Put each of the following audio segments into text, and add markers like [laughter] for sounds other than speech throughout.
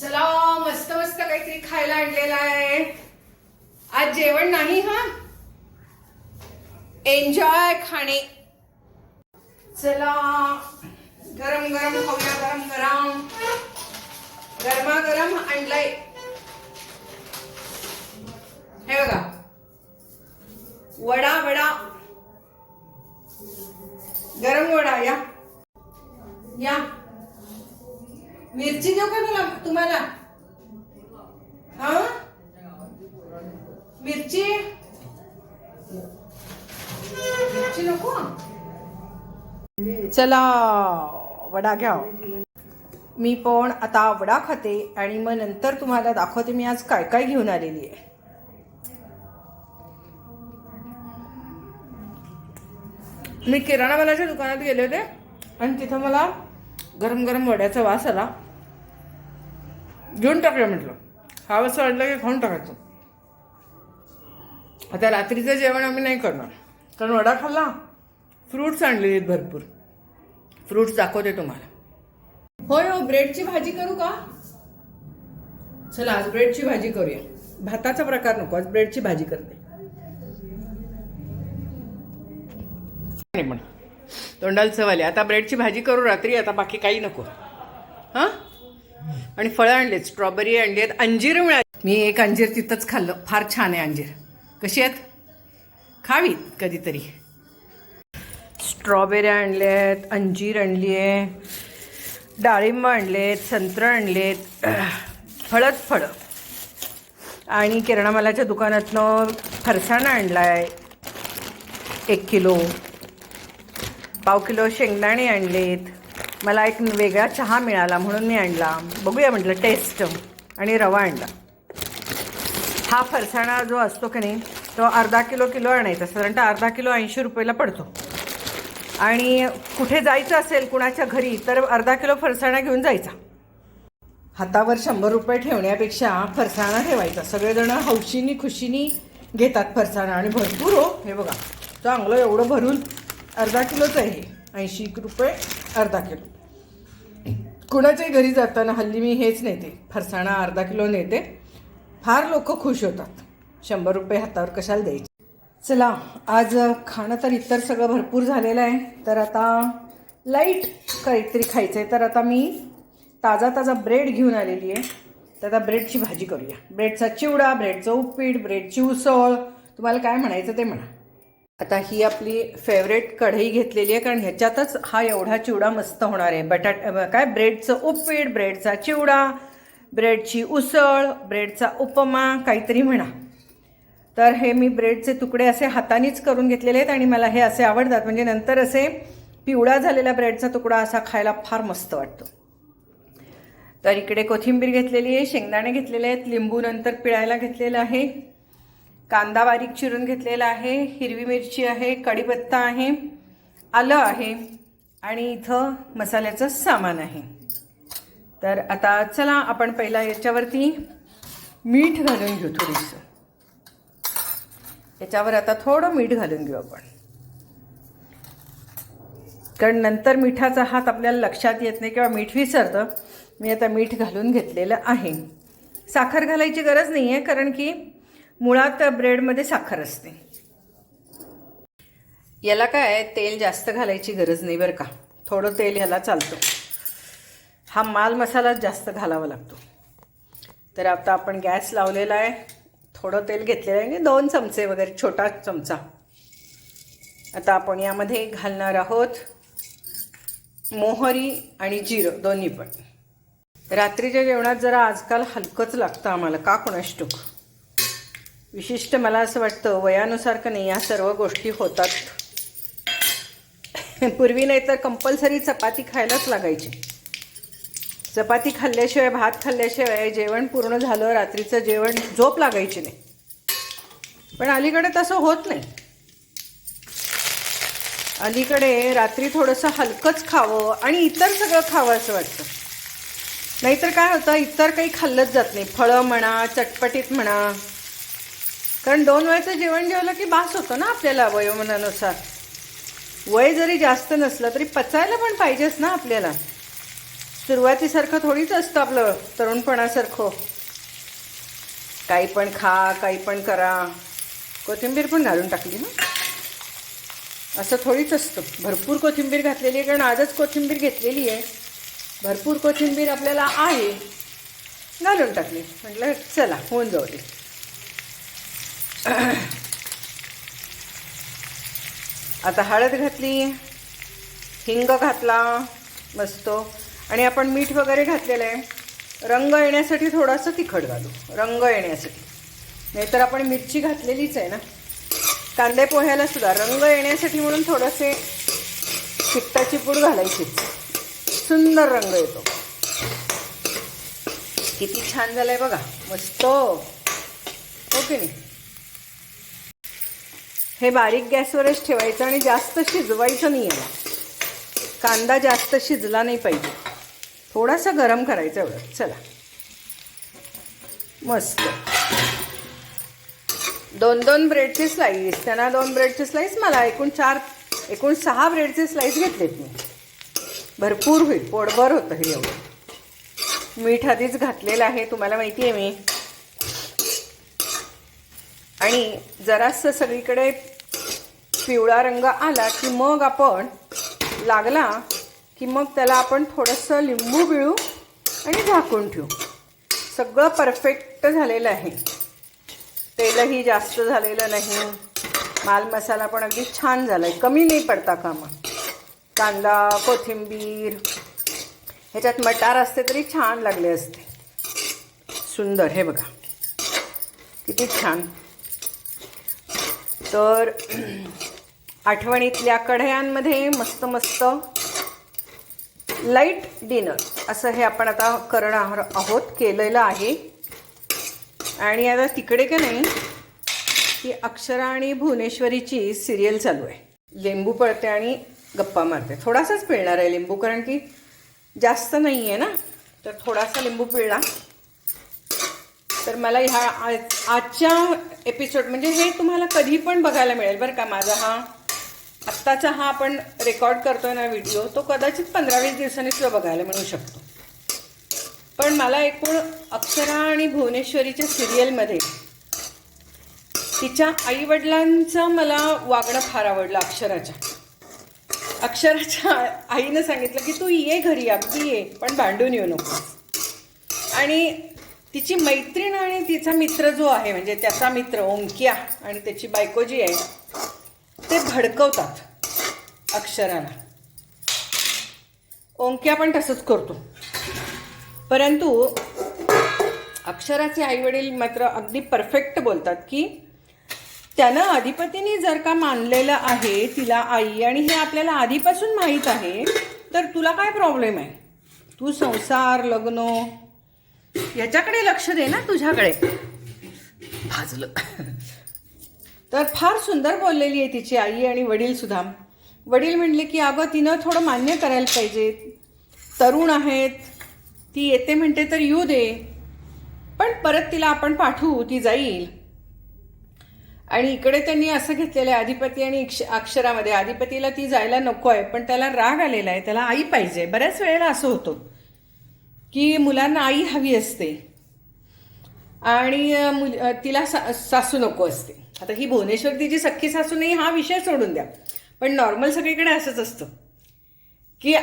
चला मस्त मस्त काहीतरी खायला आणलेलं आहे. आज जेवण नाही हा? एन्जॉय खाणे. चला गरम गरम खाऊया गरम गरम गरमागरम आणलंय. हे बघा. वडा वडा. गरम वडा या. या. मिरची देऊ का मला? तुम्हाला? हा? मिरची? मिरची नको? चला वडा घ्या मी पण आता वडा खाते आणि मग नंतर तुम्हाला दाखवते मी आज काय काय घेऊन आलेली आहे. मी किराणा मालाच्या दुकानात गेले होते आणि तिथं मला गरम गरम वड्याचा वास आला. घेऊन टाकूया म्हटलं. खावंसं वाटलं की खाऊन टाकायचं. आता रात्रीचं जेवण आम्ही नाही करणार. कारण वडा खाल्ला. फ्रूट्स आणलेले आहेत भरपूर. फ्रूट्स दाखवते तुम्हाला. होय हो ब्रेडची भाजी करू का? चला आज ब्रेडची भाजी करूया. भाताचा प्रकार नको आज ब्रेडची भाजी करते. पण तोंडाला चव आली आता ब्रेडची भाजी करू रात्री आता बाकी काही नको. हां? आणि फळं आणलेत स्ट्रॉबेरी आणली आहेत अंजीर मिळाली. मी एक अंजीर तिथंच खाल्लं. फार छान आहे अंजीर. कशी आहेत? खावी कधीतरी. स्ट्रॉबेरी आणल्या आहेत अंजीर आणली आहे डाळिंब आणलेत संत्र आणलेत [clears throat] फळच फळं. आणि किराणामालाच्या दुकानातनं फरसाण आणला आहे एक किलो. पाव किलो शेंगदाणे आणलेत. मला एक वेगळा चहा मिळाला म्हणून मी आणला. बघूया म्हटलं टेस्ट आणि रवा आणला. हा फरसाणा जो असतो की नाही तो अर्धा किलो किलो आणायचा. साधारणतः अर्धा किलो ऐंशी रुपयाला पडतो. आणि कुठे जायचं असेल कुणाच्या घरी तर अर्धा किलो फरसाणा घेऊन जायचा. हातावर शंभर रुपये ठेवण्यापेक्षा फरसाणा ठेवायचा. सगळेजण हौशीनी खुशीनी घेतात फरसाणा. आणि भरपूर हो हे बघा. चांगलं एवढं भरून अर्धा किलोच आहे हे. ऐंशी रुपये अर्धा किलो. कुणाच्याही घरी जाताना हल्ली मी हेच नेते. फरसाणा अर्धा किलो नेते. फार लोक खुश होतात. शंभर रुपये हातावर कशाला द्यायचे? चला आज खाणं तर इतर सगळं भरपूर झालेलं आहे. तर आता लाइट काहीतरी खायचं आहे तर आता मी ताजा ताजा ब्रेड घेऊन आलेली आहे. तर आता ब्रेडची भाजी करूया. ब्रेडचा चिवडा ब्रेडचं उपीट ब्रेडची उसळ. तुम्हाला काय म्हणायचं ते म्हणा. आता ही आपली फेवरेट कढई घेतलेली आहे कारण ह्याच्यातच हा एवढा चिवडा मस्त होणार आहे. बटाट काय ब्रेडचं उपीट ब्रेडचा चिवडा ब्रेडची उसळ ब्रेडचा उपमा काहीतरी म्हणा. तर हे मी ब्रेडचे तुकडे असे हातानेच करून घेतलेले आहेत आणि मला हे असे आवडतात. म्हणजे नंतर असे पिवळा झालेला ब्रेडचा तुकडा असा खायला फार मस्त वाटतो. तर इकडे कोथिंबीर घेतलेली आहे शेंगदाणे घेतलेले आहेत लिंबू नंतर पिळायला घेतलेलं आहे. कांदा बारीक चिरून घेतलेला आहे हिरवी मिरची आहे कढीपत्ता आहे आलं आहे आणि इथं मसाल्याचं सामान आहे. तर आता चला आपण पहिला याच्यावरती मीठ घालून घेऊ थोडीसं. याच्यावर आता थोडं मीठ घालून घेऊ आपण. कारण नंतर मिठाचा हात आपल्याला लक्षात येत नाही किंवा मीठ विसरतं. मी आता मीठ घालून घेतलेलं आहे. साखर घालायची गरज नाही आहे कारण की मुळात ब्रेडमध्ये साखर असते. याला काय तेल जास्त घालायची गरज नाही बरं का. थोडं तेल ह्याला चालतं. हा माल मसालाच जास्त घालावा लागतो. तर आता आपण गॅस लावलेला आहे. थोडं तेल घेतलेलं आहे. दोन चमचे वगैरे छोटा चमचा. आता आपण यामध्ये घालणार आहोत मोहरी आणि जिरं दोन्ही पण. रात्रीच्या जेवणात जरा आजकाल हलकंच लागतं आम्हाला. का कोणाष्टुक विशिष्ट मला असं वाटतं वयानुसार का नाही या सर्व गोष्टी होतात. पूर्वी नाही तर कंपल्सरी चपाती खायलाच लागायची. चपाती खाल्ल्याशिवाय भात खाल्ल्याशिवाय जेवण पूर्ण झालं रात्रीचं जेवण झोप लागायची नाही. पण अलीकडे तसं होत नाही. अलीकडे रात्री थोडंसं हलकंच खावं आणि इतर सगळं खावं असं वाटतं. नाहीतर काय होतं इतर काही खाल्लंच जात नाही. फळं म्हणा चटपटीत म्हणा कारण दोन वेळचं जेवण जेवलं की बास होतं ना आपल्याला वयोमानानुसार. वय जरी जास्त नसलं तरी पचायला पण पाहिजेच ना आपल्याला. सुरुवातीसारखं थोडीच असतं आपलं तरुणपणासारखं. काही पण खा काही पण करा. कोथिंबीर पण घालून टाकली ना. असं थोडीच असतं. भरपूर कोथिंबीर घातलेली आहे कारण आजच कोथिंबीर घेतलेली आहे. भरपूर कोथिंबीर आपल्याला आहे. घालून टाकली. म्हटलं चला होऊन जाऊ दे. [coughs] आता हळद घातली हिंग घातला मस्त. आणि आपण मीठ वगैरे घातलेलं आहे. रंग येण्यासाठी थोडंसं तिखट घालू. रंग येण्यासाठी. नाहीतर आपण मिरची घातलेलीच आहे ना. कांदे पोह्याला सुद्धा रंग येण्यासाठी म्हणून थोडंसे चिकटाची पूड घालायची. सुंदर रंग येतो. किती छान झालं आहे बघा. मस्त. हो ओके नाही? हे बारीक गॅसवरच ठेवायचं आणि जास्त शिजवायचं नाही याला. कांदा जास्त शिजला नाही पाहिजे. थोडासा गरम करायचा एवढं. चला. मस्त. दोन दोन ब्रेडचे स्लाईस त्यांना दोन ब्रेडचे स्लाईस मला एकूण चार एकूण सहा ब्रेडचे स्लाईस घेतलेत मी. भरपूर होईल. पोटभर होतं हे एवढं. मीठ आधीच घातलेलं आहे. तुम्हाला माहिती आहे मी. आणि जरासं सगळीकडे पिवळा रंग आला की मग आपण लागला की मग त्याला आपण थोडंसं लिंबू पिळू आणि झाकून ठेवू. सगळं परफेक्ट झालेलं आहे. तेलही जास्त झालेलं नाही. माल मसाला पण अगदी छान झाला आहे कमी नाही पडता कामा. कांदा कोथिंबीर ह्याच्यात मटार असते तरी छान लागले असते. सुंदर हे बघा. किती छान. तर आठवणीतल्या कढयांमध्ये मस्त मस्त लाइट डिनर असं हे आपण आता करणार आहोत केलेलं आहे. आणि आता तिकडे का नाही की अक्षरा आणि भुवनेश्वरीची सिरियल चालू आहे. लिंबू पळते आणि गप्पा मारते. थोडासाच पिळणार आहे लिंबू कारण की जास्त नाही आहे ना? तर थोडासा लिंबू पिळला तर मला ह्या आज- आजच्या एपिसोड म्हणजे हे तुम्हाला कधी पण बघायला मिळेल बरं का माझा हा आत्ताचा हा आपण रेकॉर्ड करतोय ना व्हिडिओ तो कदाचित पंधरा वीस दिवसांनी सुद्धा बघायला मिळू शकतो. पण मला एकूण अक्षरा आणि भुवनेश्वरीच्या सिरियलमध्ये तिच्या आईवडिलांचं मला वागणं फार आवडलं अक्षराच्या. अक्षराच्या आईनं सांगितलं की तू ये घरी अगदी ये पण भांडून येऊ नको आणि तिची मैत्रीण आणि तिचा मित्र जो आहे म्हणजे त्याचा मित्र ओंकिया आणि त्याची बायको जी आहे ते भडकवतात अक्षराला. ओंक्या पण तसंच करतो. परंतु अक्षराचे आईवडील मात्र अगदी परफेक्ट बोलतात की त्यानं अधिपतीने जर का मानलेलं आहे तिला आई आणि हे आपल्याला आधीपासून माहीत आहे तर तुला काय प्रॉब्लेम आहे? तू संसार लग्न याच्याकडे लक्ष दे ना तुझ्याकडे. भाजलं. तर फार सुंदर बोललेली आहे तिची आई आणि वडील सुद्धा. वडील म्हणले की अगं तिनं थोडं मान्य करायला पाहिजे. तरुण आहेत. ती येते म्हणते तर येऊ दे. पण परत तिला आपण पाठवू ती जाईल. आणि इकडे त्यांनी असं घेतलेलं आहे अधिपती आणि अक्षरामध्ये अधिपतीला ती जायला नको आहे पण त्याला राग आलेला आहे. त्याला आई पाहिजे. बऱ्याच वेळेला असं होतं. की मुलांना आई हवी असते. आणि मुल तिला सा सासू नको असते. आता ही भुवनेश्वर तिची सख्खी सासू नाही हा विषय सोडून द्या. पण नॉर्मल सगळीकडे असंच असतं. की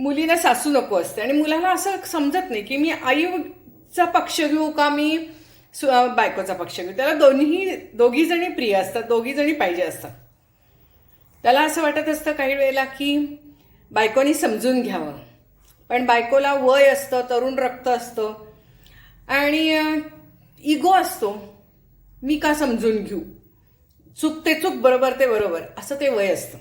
मुलीला सासू नको असते. आणि मुलाला असं समजत नाही की मी आईचा पक्ष घेऊ का मी सु- बायकोचा पक्ष घेऊ. त्याला दोन्ही दोघी जणी प्रिय असतात दोघी जणी पाहिजे असतात. त्याला असं वाटत असतं काही वेळेला की बायकोनी समजून घ्यावं. पण बायकोला वय असतं तरुण रक्त असतं. आणि इगो असतो. मी का समजून घेऊ? चूक ते चूक बरोबर ते बरोबर. असं ते वय असतं.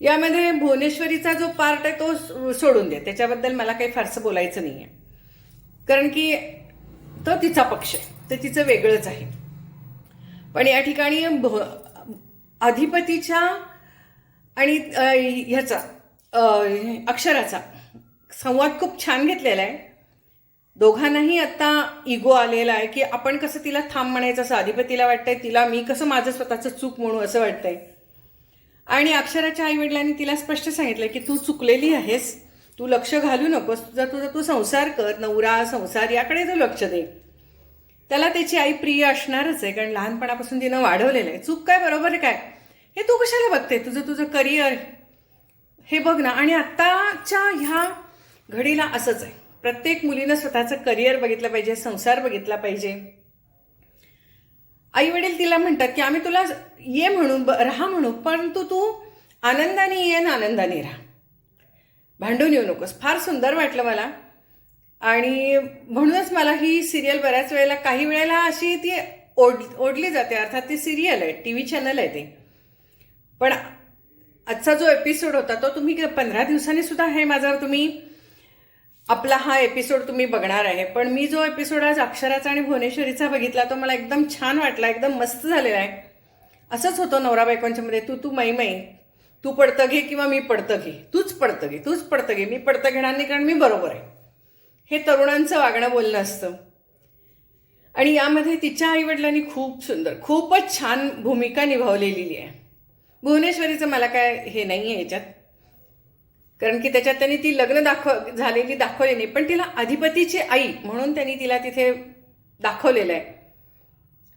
यामध्ये भुवनेश्वरीचा जो पार्ट आहे तो सो- सोडून दे. त्याच्याबद्दल मला काही फारसं बोलायचं नाही आहे कारण की तो तिचा पक्ष आहे. ते तिचं वेगळंच आहे. पण या ठिकाणी भ- अधिपतीच्या आणि ह्याचा अक्षराचा संवाद खूप छान घेतलेला आहे. दोघांनाही आत्ता इगो आलेला आहे की आपण कसं तिला थांब म्हणायचं असं अधिपतीला वाटतंय तिला मी कसं माझं स्वतःचं चूक म्हणू असं वाटतंय. आणि अक्षराच्या आईवडिलांनी तिला स्पष्ट सांगितलं की तू चुकलेली आहेस तू लक्ष घालू नकोस तुझा तुझा तू संसार कर नवरा संसार याकडे तू लक्ष दे. त्याला त्याची आई प्रिय असणारच आहे कारण लहानपणापासून तिनं वाढवलेलं आहे. चूक काय बरोबर आहे काय? हे तू कशाला बघते? तुझं तुझं करिअर हे बघ ना आणि आत्ताच्या ह्या घडीला असंच आहे. प्रत्येक मुलीनं स्वतःचं करिअर बघितलं पाहिजे संसार बघितला पाहिजे. आई वडील तिला म्हणतात की आम्ही तुला ये म्हणून ब- राहा म्हणू परंतु तू आनंदाने ये ना आनंदाने राहा. भांडून येऊ नकोस. फार सुंदर वाटलं मला. आणि म्हणूनच मला ही सिरियल बऱ्याच वेळेला काही वेळेला अशी ती ओढ ओढली जाते. अर्थात ती सिरियल आहे टी व्ही चॅनल आहे ते. पण आजचा जो एपिसोड होता तो तुम्ही पंधरा दिवसांनी सुद्धा हे माझा तुम्ही आपला हा एपिसोड तुम्ही बघणार आहे. पण मी जो एपिसोड आज अक्षराचा आणि भुवनेश्वरीचा बघितला तो मला एकदम छान वाटला एकदम मस्त झालेला आहे. असंच होतं नवरा बायकोंच्या मध्ये तू तू मै मै तू पडतं घे किंवा मी पडतं घे. तूच पडतं घे तूच पडतं घे. मी पडतं घेणार नाही कारण मी बरोबर आहे. हे तरुणांचं वागणं बोलणं असतं. आणि यामध्ये तिच्या आईवडिलांनी खूप सुंदर खूपच छान भूमिका निभावलेली आहे. भुवनेश्वरीचं मला काय हे नाही आहे याच्यात कारण की त्याच्यात त्यांनी ती लग्न दाखव झालेली दाखवली नाही. पण तिला अधिपतीची आई म्हणून त्यांनी तिला तिथे दाखवलेलं आहे.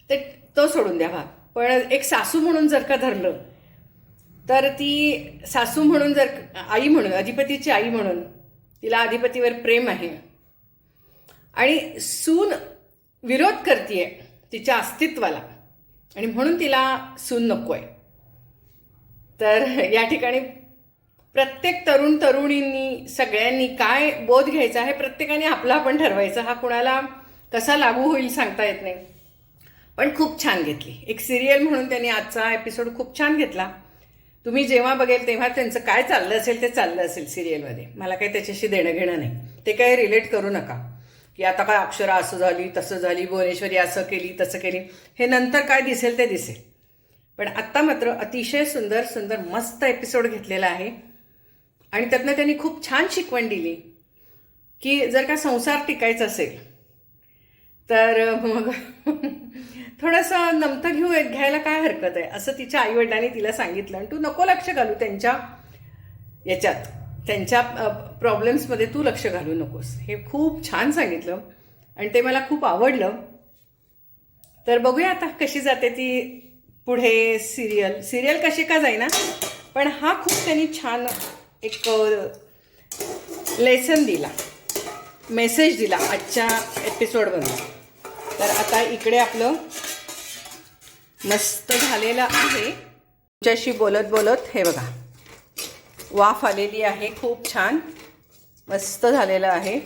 ते तो सोडून द्यावा पण एक सासू म्हणून जर का धरलं तर ती सासू म्हणून जर आई म्हणून अधिपतीची आई म्हणून तिला अधिपतीवर प्रेम आहे. आणि सून विरोध करते तिच्या अस्तित्वाला. आणि म्हणून तिला सून नको आहे तर या ठिकाणी प्रत्येक तरुण तरुणींनी सगळ्यांनी काय बोध घ्यायचा हे प्रत्येकाने आपला पण ठरवायचा हा कुणाला कसा लागू होईल सांगता येत नाही. पण खूप छान घेतली. एक सिरियल म्हणून त्यांनी आजचा एपिसोड खूप छान घेतला. तुम्ही जेव्हा बघेल तेव्हा त्यांचं काय चाललं असेल ते चाललं असेल सिरियलमध्ये मला काही त्याच्याशी देणं घेणं नाही. ते काही रिलेट करू नका. की आता काय अक्षरा असं झाली तसं झाली भुवनेश्वरी असं केली तसं केली. हे नंतर काय दिसेल ते दिसेल. पण आत्ता मात्र अतिशय सुंदर सुंदर मस्त एपिसोड घेतलेला आहे. आणि त्यातनं त्यांनी खूप छान शिकवण दिली की जर का संसार टिकायचा असेल तर मग [laughs] थोडंसं नमतं घेऊ घ्यायला काय हरकत आहे असं तिच्या आईवडिलांनी तिला सांगितलं. आणि तू नको लक्ष घालू त्यांच्या याच्यात. त्यांच्या प्रॉब्लेम्समध्ये तू लक्ष घालू नकोस. हे खूप छान सांगितलं आणि ते मला खूप आवडलं. तर बघूया आता कशी जाते ती पुढे सिरियल सिरियल कशी का जाईना पण हा खूप त्यांनी छान एक लेसन दिला. मेसेज दिला आजच्या एपिसोडमधून तर आता इकडे आपलं मस्त झालेलं आहे. तुमच्याशी बोलत बोलत हे बघा. वाफ आलेली आहे खूप छान. मस्त झालेलं आहे.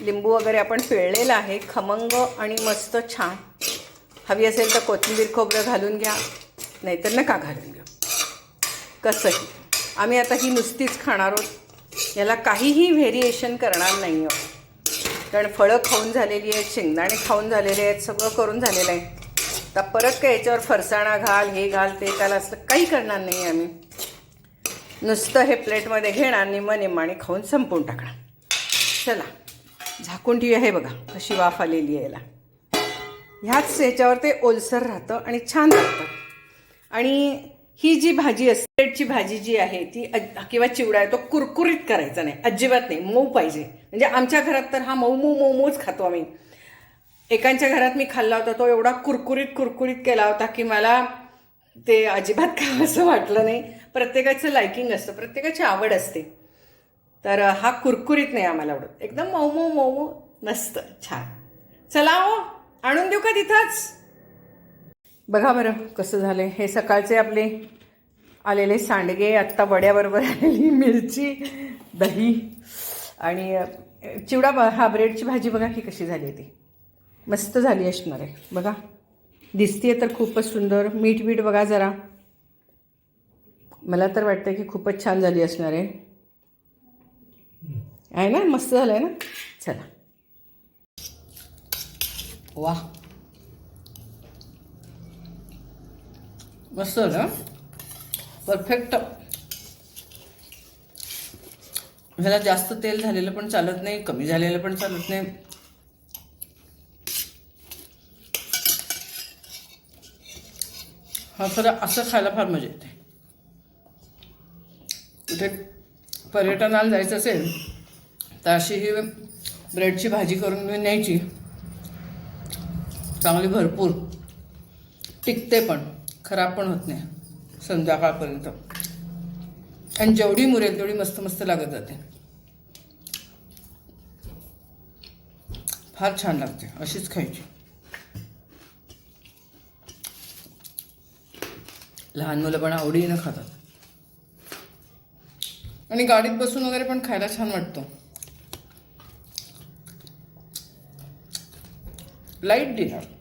लिंबू वगैरे आपण पिळलेलं आहे खमंग आणि मस्त छान. हवी असेल तर कोथिंबीर खोबरं घालून घ्या नाहीतर नका घालून घ्या. कसंही. आम्ही आता ही नुसतीच खाणार आहोत. याला काहीही व्हेरिएशन करणार नाही आहोत. कारण फळं खाऊन झालेली आहेत शेंगदाणे खाऊन झालेले आहेत सगळं करून झालेलं आहे. तर परत काय याच्यावर फरसाणा घाल हे घाल ते त्याला असं काही करणार नाही आम्ही. नुसतं हे प्लेटमध्ये घेणार निम निम्माने खाऊन संपवून टाकणार. चला झाकून ठेवूया हे बघा कशी वाफ आलेली आहे याला. ह्याच याच्यावर ते ओलसर राहतं आणि छान लागतं आणि ही जी भाजी असते ब्रेडची भाजी जी आहे ती किंवा चिवडा आहे तो कुरकुरीत करायचा नाही अजिबात नाही मऊ पाहिजे. म्हणजे आमच्या घरात तर हा मऊ मऊ मऊ मऊच खातो आम्ही. एकांच्या घरात मी खाल्ला होता तो एवढा कुरकुरीत कुरकुरीत केला होता की मला ते अजिबात काय असं वाटलं नाही. प्रत्येकाचं लायकिंग असतं प्रत्येकाची आवड असते. तर हा कुरकुरीत नाही आम्हाला आवडत. एकदम मऊ मऊ मऊ मऊ मस्त छान. चला हो आणून देऊ का तिथंच? बघा बरं कसं झालं हे सकाळचे आपले आलेले सांडगे आत्ता वड्याबरोबर आलेली मिरची दही आणि चिवडा ब- हा ब्रेडची भाजी बघा की कशी झाली आहे ती मस्त झाली असणार आहे. बघा. दिसतीये तर खूपच सुंदर. मीठ बीठ बघा जरा. मला तर वाटतं की खूपच छान झाली असणार आहे. आहे ना? मस्त झालं आहे ना? चला. वा मस्त परफेक्ट ह्याला जास्त तेल झालेलं पण चालत नाही कमी झालेलं पण चालत नाही. हा खरं असं खायला फार मजा येते. इथे पर्यटनाला जायचं असेल तर अशी ही ब्रेडची भाजी करून मी न्यायची. चांगली भरपूर. टिकते पण. खराब पण होत नाही संध्याकाळपर्यंत. आणि जेवढी मुरेल तेवढी मस्त मस्त लागत जाते. फार छान लागते अशीच खायची. लहान मुलं पण आवडीनं खातात. आणि गाडीत बसून वगैरे पण खायला छान वाटतं. Light dinner.